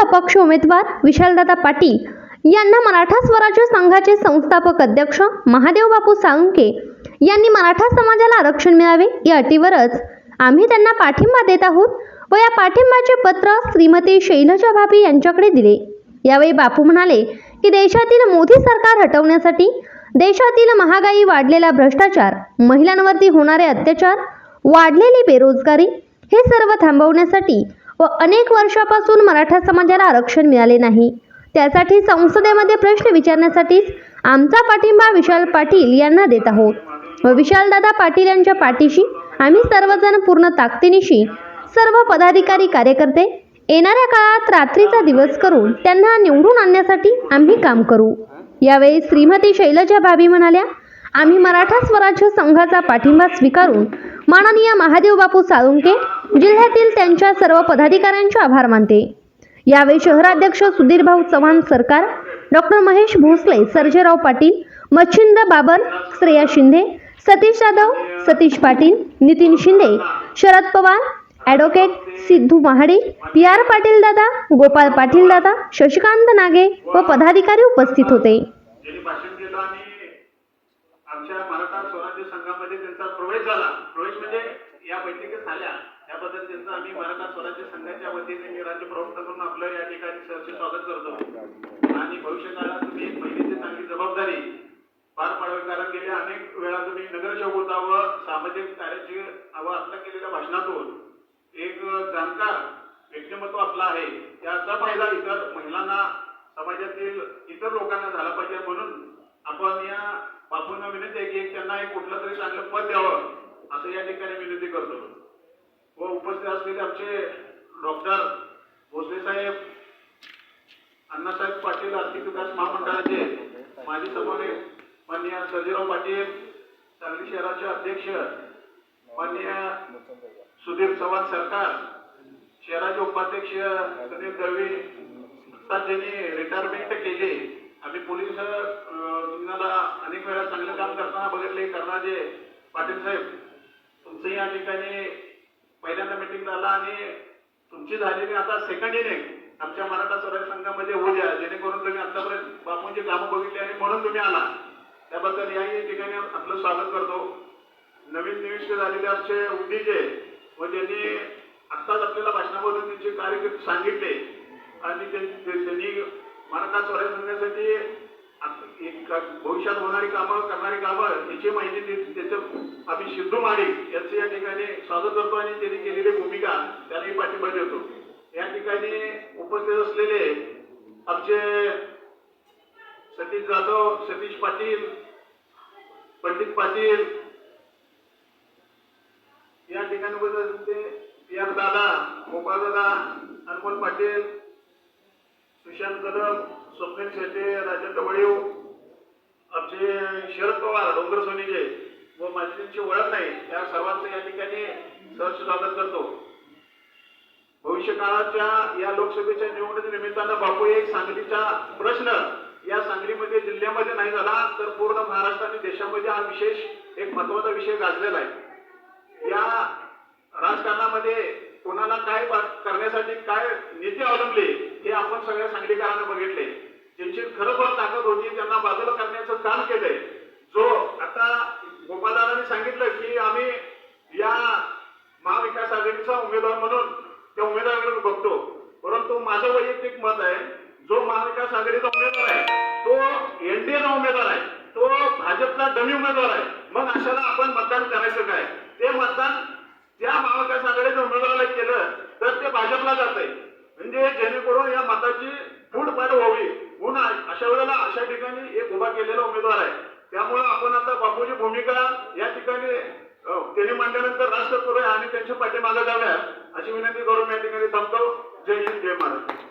अपक्ष उमेदवार विशालदादा पाटील यांना मराठा स्वराज्य संघाचे संस्थापक अध्यक्ष महादेव बापू साळुंके यांनी मराठा समाजाला आरक्षण मिळावे या अटीवरच आम्ही त्यांना पाठिंबा देत आहोत व या पाठिंबाचे पत्र श्रीमती शैलजा भाभी यांच्याकडे दिले. यावेळी बापू म्हणाले की देशातील मोदी सरकार हटवण्यासाठी देशातील महागाई वाढलेला भ्रष्टाचार महिलांवरती होणारे अत्याचार वाढलेली बेरोजगारी हे सर्व थांबवण्यासाठी व अनेक वर्षापासून मराठा समाजाला आरक्षण मिळाले नाही. त्यासाठी संसदेमध्ये प्रश्न विचारण्यासाठीच आमचा पाठिंबा विशाल पाटील यांना देत आहोत. व विशालदादा पाटील यांच्या पाठीशी आम्ही सर्वजण पूर्ण ताकदीनिशी सर्व पदाधिकारी कार्यकर्ते येणाऱ्या काळात रात्रीचा दिवस करून त्यांना निवडून आणण्यासाठी आम्ही काम करू. यावेळी श्रीमती शैलजा भाभी म्हणाल्या आम्ही मराठा स्वराज्य संघाचा पाठिंबा स्वीकारून माननीय महादेव बापू साळुंके जिल्ह्यातील त्यांच्या सर्व पदाधिकाऱ्यांचे आभार मानते. यावेळी शहराध्यक्ष सुधीरभाऊ चव्हाण सरकार doctor Mahesh Bhosale Sarjerao Patil Machhind Babar Shreya Shinde Satish Jadhav Satish Patil Nitin Shinde Sharad Pawar advocate Siddhu Mahade P R Patil दादा गोपाळ पाटील दादा शशिकांत नागे व पदाधिकारी उपस्थित होते त्यांनी भाषण केलं आणि आमच्या मराठा स्वराज्य संघामध्ये त्यांचा प्रवेश झाला प्रवेश म्हणजे या बैठकी झाल्या. त्याबद्दल त्यांचं आम्ही मराठा स्वराज्य संघाच्या वतीने मी राज्य प्रवक्ता म्हणून आपलं या ठिकाणी सहर्ष स्वागत करतो. आणि भविष्य काळात तुम्ही एक महिलेची चांगली जबाबदारी पार पाडावी कारण गेल्या अनेक वेळा तुम्ही नगरसेवक होता व सामाजिक कार्याची व आता केलेल्या भाषणातून एक जाणकार व्यक्तिमत्व आपलं आहे. त्याचा फायदा इतर महिलांना समाजातील इतर लोकांना झाला पाहिजे म्हणून आपण या बापूंना विनंती आहे की त्यांना एक कुठलं तरी चांगलं पद द्यावं. असं या ठिकाणी विनंती करतो. व उपस्थित असलेले आमचे डॉक्टर भोसले साहेब अण्णासाहेब पाटील आर्थिक विकास महामंडळाचे माजी समन्वय माननीय सजीराव पाटील सांगली शहराचे अध्यक्ष माननीय सुधीर चव्हाण सरकार शहराचे उपाध्यक्ष सुनील दळवी ज्यांनी रिटायरमेंट केले. आम्ही पोलीस तुम्हाला अनेक वेळा चांगलं काम करताना बघितले कर्णाजे पाटील साहेब तुमचं या ठिकाणी पहिल्यांदा मिटिंग झाला आणि तुमची झालेली आता सेकंड इनिंग आमच्या मराठा स्वराज्य संघामध्ये होऊ द्या. जेणेकरून तुम्ही आतापर्यंत बापूंची कामं बघितली आणि म्हणून तुम्ही आला. त्याबद्दल याही ठिकाणी आपलं स्वागत करतो. नवीन निविष्ट झालेले आमचे उडीचे व त्यांनी आत्ताच आपल्याला भाषणामधून त्यांचे कार्य सांगितले आणि त्यांनी मराठा स्वराज्य संघासाठी एक भविष्यात होणारी कामं करणारी कामं याची माहिती त्याचं आम्ही सिद्धू माडी यांचं या ठिकाणी स्वागत करतो आणि त्यांनी केलेली भूमिका त्यालाही पाठिंबा देतो. या ठिकाणी उपस्थित असलेले आमचे सतीश जाधव सतीश पाटील पंडित पाटील या ठिकाणी उपस्थित पी आर दादा गोपाळ दादा अनमोल पाटील सुशांत कदम स्वप्नील शेटे राजेंद्र वळीव आमचे शरद पवार डोंगर सोनीचे व माझी ओळख नाही त्या सर्वांचं या ठिकाणी सहर्ष स्वागत करतो. भविष्य काळाच्या या लोकसभेच्या निवडणुकी निमित्तानं बापू एक सांगलीचा प्रश्न या सांगलीमध्ये जिल्ह्यामध्ये नाही झाला तर पूर्ण महाराष्ट्र आणि देशामध्ये हा विशेष एक महत्त्वाचा विषय गाजलेला आहे. या राजकारणामध्ये कोणाला काय करण्यासाठी काय नीती अवलंबली हे आपण सगळ्या सांगलीकरांना बघितले ज्यांची खरोखर ताकद होती त्यांना बाजूला करण्याचं काम केलंय जो आता गोपालदारांनी सांगितलं की आम्ही या महाविकास उमेदवार म्हणून त्या उमेदवाराकडे बघतो. परंतु माझं वैयक्तिक मत आहे जो महाविकास आघाडीचा उमेदवार आहे तो एनडीएचा उमेदवार आहे तो भाजपचा डमी उमेदवार आहे. मग अशाला आपण मतदान करायचं काय? ते मतदान त्या महाविकास आघाडीच्या उमेदवाराला केलं तर ते भाजपला जात आहे म्हणजे जेणेकरून या मताची फूटपाट व्हावी. म्हणून अशा वेळेला अशा ठिकाणी एक उभा केलेला उमेदवार आहे. त्यामुळे आपण आता बापूची भूमिका त्यांनी म्हटल्यानंतर राष्ट्र करूया आणि त्यांच्या पाठीमागे जाऊया. अशी विनंती करून या ठिकाणी थांबतो. जय हिंद जय महाराष्ट्र.